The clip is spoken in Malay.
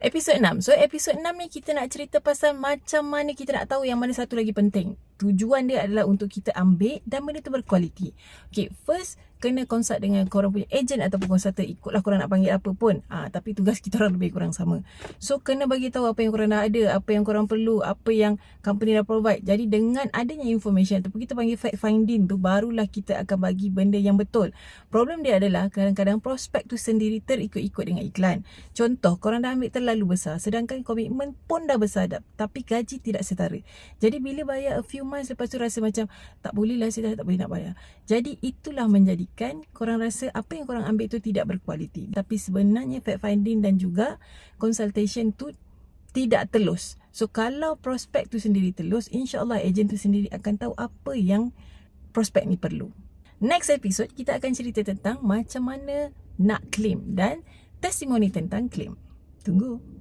Episod 6. So episod 6 ni kita nak cerita pasal macam mana kita nak tahu yang mana satu lagi penting. Tujuan dia adalah untuk kita ambil dan benda tu berkualiti. Okay, first kena consult dengan korang punya agent ataupun konsultan ikutlah korang nak panggil apa pun. Ah, tapi tugas kita orang lebih kurang sama. So kena bagi tahu apa yang korang dah ada, apa yang korang perlu, apa yang company dah provide. Jadi dengan adanya information ataupun kita panggil fact finding tu barulah kita akan bagi benda yang betul. Problem dia adalah kadang-kadang prospek tu sendiri terikut-ikut dengan iklan. Contoh, korang dah ambil terlalu besar sedangkan komitmen pun dah besar dah, tapi gaji tidak setara. Jadi bila bayar a few months lepas tu rasa macam tak boleh lah saya dah tak boleh nak bayar. Jadi itulah menjadikan korang rasa apa yang korang ambil tu tidak berkualiti. Tapi sebenarnya fact finding dan juga consultation tu tidak telus. So kalau prospek tu sendiri telus, insya-Allah ejen tu sendiri akan tahu apa yang prospek ni perlu. Next episode kita akan cerita tentang macam mana nak claim dan testimoni tentang claim. Tunggu.